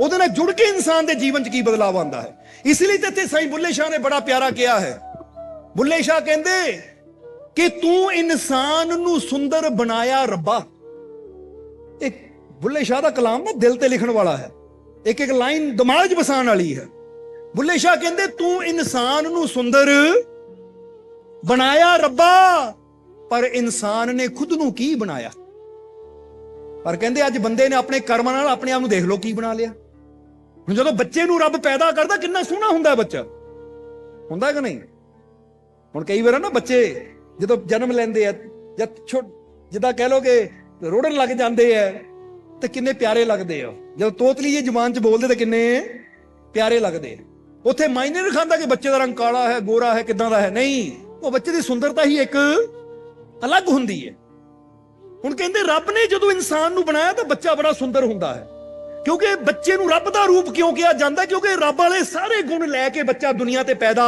ਉਹਦੇ ਨਾਲ ਜੁੜ ਕੇ ਇਨਸਾਨ ਦੇ ਜੀਵਨ 'ਚ ਕੀ ਬਦਲਾਅ ਆਉਂਦਾ ਹੈ? ਇਸ ਲਈ ਤੇ ਇੱਥੇ ਸਾਈਂ ਬੁੱਲੇ ਸ਼ਾਹ ਨੇ ਬੜਾ ਪਿਆਰਾ ਕਿਹਾ ਹੈ। ਬੁੱਲੇ ਸ਼ਾਹ ਕਹਿੰਦੇ ਕਿ ਤੂੰ ਇਨਸਾਨ ਨੂੰ ਸੁੰਦਰ ਬਣਾਇਆ ਰੱਬਾ। ਇਹ ਬੁੱਲੇ ਸ਼ਾਹ ਦਾ ਕਲਾਮ ਨਾ ਦਿਲ ਤੇ ਲਿਖਣ ਵਾਲਾ ਹੈ। ਇੱਕ ਇੱਕ ਲਾਈਨ ਦਿਮਾਗ 'ਚ ਵਸਾਉਣ ਵਾਲੀ ਹੈ। ਬੁੱਲੇ ਸ਼ਾਹ ਕਹਿੰਦੇ, ਤੂੰ ਇਨਸਾਨ ਨੂੰ ਸੁੰਦਰ ਬਣਾਇਆ ਰੱਬਾ, ਪਰ ਇਨਸਾਨ ਨੇ ਖੁਦ ਨੂੰ ਕੀ ਬਣਾਇਆ? ਪਰ ਕਹਿੰਦੇ, ਅੱਜ ਬੰਦੇ ਨੇ ਆਪਣੇ ਕਰਮਾਂ ਨਾਲ ਆਪਣੇ ਆਪ ਨੂੰ ਦੇਖ ਲਓ, ਕੀ ਬਣਾ ਲਿਆ? ਹੁਣ ਜਦੋਂ ਬੱਚੇ ਨੂੰ ਰੱਬ ਪੈਦਾ ਕਰਦਾ, ਕਿੰਨਾ ਸੋਹਣਾ ਹੁੰਦਾ ਬੱਚਾ। ਹੁੰਦਾ ਕਿ ਨਹੀਂ? ਹੁਣ ਕਈ ਵਾਰ ਨਾ ਬੱਚੇ ਜਦੋਂ ਜਨਮ ਲੈਂਦੇ ਆ ਜਦ ਛੋਟ ਜਿੱਦਾਂ ਕਹਿ ਲੋ ਕਿ ਰੋੜਨ ਲੱਗ ਜਾਂਦੇ ਆ, ਤੇ ਕਿੰਨੇ ਪਿਆਰੇ ਲੱਗਦੇ ਆ। ਜਦੋਂ ਤੋਤਲੀ ਜੀ ਜ਼ੁਬਾਨ 'ਚ ਬੋਲਦੇ, ਤਾਂ ਕਿੰਨੇ ਪਿਆਰੇ ਲੱਗਦੇ ਆ। ਉੱਥੇ ਮਾਇਨੇ ਨਹੀਂ ਖਾਂਦਾ ਕਿ ਬੱਚੇ ਦਾ ਰੰਗ ਕਾਲਾ ਹੈ, ਗੋਰਾ ਹੈ, ਕਿਦਾਂ ਦਾ ਹੈ। ਨਹੀਂ, ਉਹ ਬੱਚੇ ਦੀ ਸੁੰਦਰਤਾ ਹੀ ਇੱਕ ਅਲੱਗ ਹੁੰਦੀ ਹੈ। ਹੁਣ ਕਹਿੰਦੇ, ਰੱਬ ਨੇ ਜਦੋਂ ਇਨਸਾਨ ਨੂੰ ਬਣਾਇਆ, ਤਾਂ ਬੱਚਾ ਬੜਾ ਸੁੰਦਰ ਹੁੰਦਾ ਹੈ। ਕਿਉਂਕਿ ਬੱਚੇ ਨੂੰ ਰੱਬ ਦਾ ਰੂਪ ਕਿਉਂ ਕਿਹਾ ਜਾਂਦਾ? ਕਿਉਂਕਿ ਰੱਬ ਵਾਲੇ ਸਾਰੇ ਗੁਣ ਲੈ ਕੇ ਬੱਚਾ ਦੁਨੀਆ ਤੇ ਪੈਦਾ।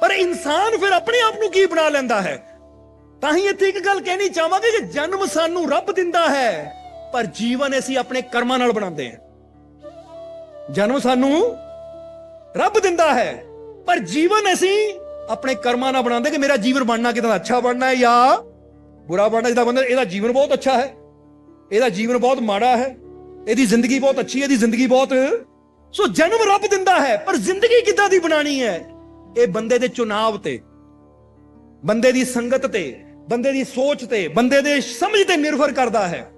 ਪਰ ਇਨਸਾਨ ਫਿਰ ਆਪਣੇ ਆਪ ਨੂੰ ਕੀ ਬਣਾ ਲੈਂਦਾ ਹੈ? ਤਾਂ ਹੀ ਇੱਥੇ ਇੱਕ ਗੱਲ ਕਹਿਣੀ ਚਾਹਾਂਗੇ ਕਿ ਜਨਮ ਸਾਨੂੰ ਰੱਬ ਦਿੰਦਾ ਹੈ, ਪਰ ਜੀਵਨ ਅਸੀਂ ਆਪਣੇ ਕਰਮਾਂ ਨਾਲ ਬਣਾਉਂਦੇ ਹਾਂ। ਜਨਮ ਸਾਨੂੰ ਰੱਬ ਦਿੰਦਾ ਹੈ, ਪਰ ਜੀਵਨ ਅਸੀਂ ਆਪਣੇ ਕਰਮਾਂ ਨਾਲ ਬਣਾਉਂਦੇ ਕਿ ਮੇਰਾ ਜੀਵਨ ਬਣਨਾ ਕਿਦਾਂ, ਅੱਛਾ ਬਣਨਾ ਹੈ ਜਾਂ ਬੁਰਾ ਬਣਨਾ ਜਿਹਦਾ ਬੰਦਾ ਇਹਦਾ ਜੀਵਨ ਬਹੁਤ ਅੱਛਾ ਹੈ। ਇਹਦਾ ਜੀਵਨ ਬਹੁਤ ਮਾੜਾ ਹੈ। ਇਹਦੀ ਜ਼ਿੰਦਗੀ ਬਹੁਤ ਅੱਛੀ ਹੈ, ਇਹਦੀ ਜ਼ਿੰਦਗੀ ਬਹੁਤ। ਸੋ ਜਨਮ ਰੱਬ ਦਿੰਦਾ ਹੈ, ਪਰ ਜ਼ਿੰਦਗੀ ਕਿੱਦਾਂ ਦੀ ਬਣਾਣੀ ਹੈ? ਇਹ ਬੰਦੇ ਦੇ ਚੁਣਾਵ ਤੇ, ਬੰਦੇ ਦੀ ਸੰਗਤ ਤੇ, ਬੰਦੇ ਦੀ ਸੋਚ ਤੇ, ਬੰਦੇ ਦੇ ਸਮਝ ਤੇ ਨਿਰਭਰ ਕਰਦਾ ਹੈ।